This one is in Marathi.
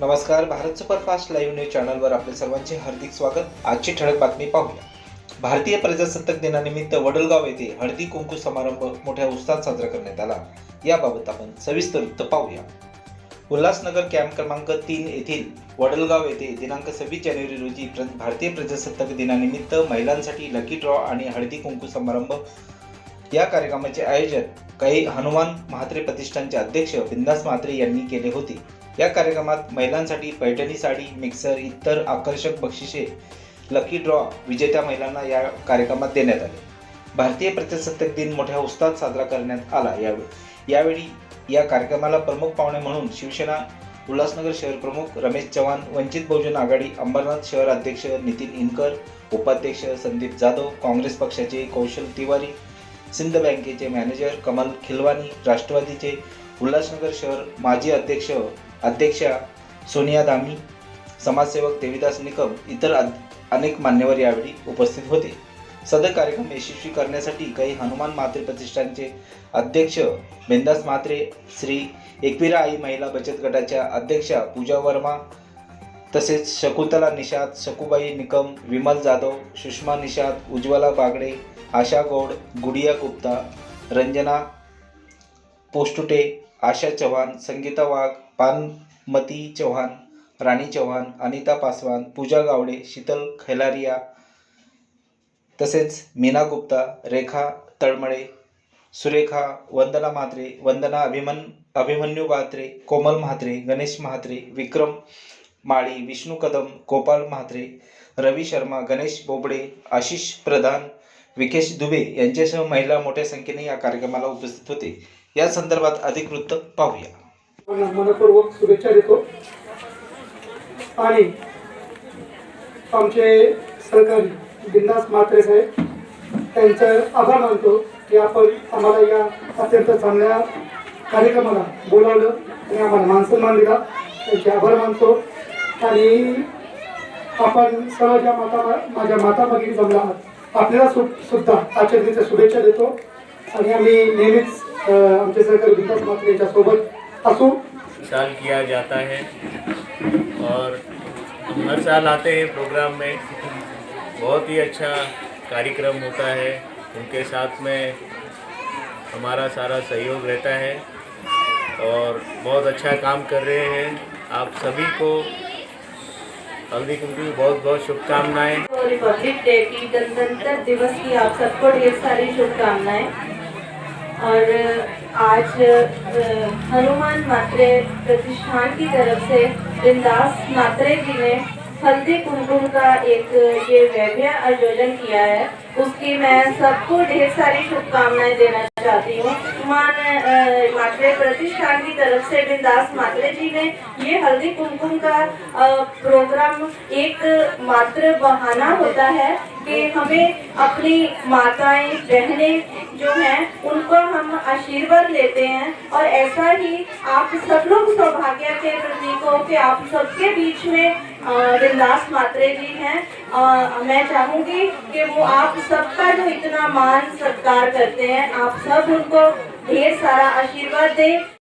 नमस्कार भारत सुपरफास्ट लाईव्ह न्यूज चॅनलवर आपले सर्वांचे हार्दिक स्वागत. आजची ठळक बातमी पाहूया. भारतीय प्रजासत्ताक दिनानिमित्त वडलगाव येथे हळदी कुंकू समारंभ मोठ्या उत्साहात साजरा करण्यात आला. याबाबत आपण सविस्तर वृत्त पाहूया. उल्हासनगर कॅम्प क्रमांक तीन येथील वडलगाव येथे दिनांक सव्वीस जानेवारी रोजी प्र भारतीय प्रजासत्ताक दिनानिमित्त महिलांसाठी लकी ड्रॉ आणि हळदी कुंकू समारंभ. या कार्यक्रमाचे आयोजन काही हनुमान म्हात्रे प्रतिष्ठानचे अध्यक्ष बिंदास म्हात्रे यांनी केले होते. या कार्यक्रमात महिलांसाठी पैठणी साडी मिक्सर इतर आकर्षक बक्षिसे लकी ड्रॉ विजेत्या महिलांना या कार्यक्रमात देण्यात आले. भारतीय प्रजासत्ताक दिन मोठ्या उत्साहात साजरा करण्यात आला यावेळी यावेळी या कार्यक्रमाला प्रमुख पाहुणे म्हणून शिवसेना उल्हासनगर शहर प्रमुख रमेश चव्हाण वंचित बहुजन आघाडी अंबरनाथ शहर अध्यक्ष नितीन इनकर उपाध्यक्ष संदीप जाधव काँग्रेस पक्षाचे कौशल तिवारी सिंध बँकेचे मॅनेजर कमल खिलवानी राष्ट्रवादीचे उल्हासनगर शहर माजी अध्यक्ष अध्यक्षा सोनिया दामी समाजसेवक देवीदास निकम इतर अनेक मान्यवर यावेळी उपस्थित होते. सदर कार्यक्रम यशस्वी करण्यासाठी काही हनुमान म्हात्रे प्रतिष्ठानचे अध्यक्ष बिंदास म्हात्रे श्री एकविरा आई महिला बचत गटाच्या अध्यक्षा पूजा वर्मा तसेच शकुंतला निषाद शकुबाई निकम विमल जाधव सुषमा निषाद उज्ज्वला बागडे आशा गौड गुडिया गुप्ता रंजना पोस्टुटे आशा चव्हाण संगीता वाघ पानमती चव्हाण राणी चव्हाण अनिता पासवान पूजा गावडे शीतल खैलारिया तसेच मीना गुप्ता रेखा तळमळे सुरेखा वंदना म्हात्रे वंदना अभिमन अभिमन्यू म्हात्रे कोमल म्हात्रे गणेश म्हात्रे विक्रम माळी विष्णू कदम गोपाल म्हात्रे रवी शर्मा गणेश बोबडे आशिष प्रधान विकेश दुबे यांच्यासह महिला मोठ्या संख्येने या कार्यक्रमाला उपस्थित होते. या संदर्भात अधिक वृत्त पाहूया. मनपूर्वक शुभेच्छा देतो. आणि आमचे सहकारी बिंदास म्हात्रे साहेब त्यांचं आभार मानतो की आपण आम्हाला या अत्यंत चांगल्या कार्यक्रमाला बोलावलं आणि आम्हाला मानसन्मान दिला. त्यांचे आभार मानतो. आणि आपण सर्व ज्या माता माझ्या माता भगिनी जमला. आहात आपल्याला सु सुद्धा आचरणीच्या शुभेच्छा देतो. आणि आम्ही नेहमीच आमचे सहकारी बिंदास म्हात्रे यांच्यासोबत साल किया जाता है और हर साल आते हैं प्रोग्राम में। बहुत ही अच्छा कार्यक्रम होता है। उनके साथ में हमारा सारा सहयोग रहता है और बहुत अच्छा काम कर रहे हैं। आप सभी को हल्दी कुंकू की बहुत बहुत शुभकामनाएँ। रिपब्लिक डे की गणतंत्र दिवस की आप सबको ढेर सारी शुभकामनाएँ। और आज हनुमान मात्रे प्रतिष्ठान की तरफ़ से बिंदास मात्रे जी ने हल्दी कुमकुम का एक, ये वैभ्य आयोजन किया है। उसकी मैं सबको ढेर सारी शुभकामनाएँ देना चाहती हूँ। मान मात्रे प्रतिष्ठान की तरफ़ से बिंदास मात्रे जी ने ये हल्दी कुमकुम का प्रोग्राम एक मात्र बहाना होता है कि हमें अपनी माताएँ, बहनें जो हैं, उनको हम आशीर्वाद लेते हैं और ऐसा ही आप सब लोग सौभाग्य के प्रतीक हो कि आप सबके बीच में बिंदास मात्रे जी हैं। मैं चाहूँगी कि वो आप सबका जो इतना मान सत्कार करते हैं आप सब उनको ढेर सारा आशीर्वाद दें।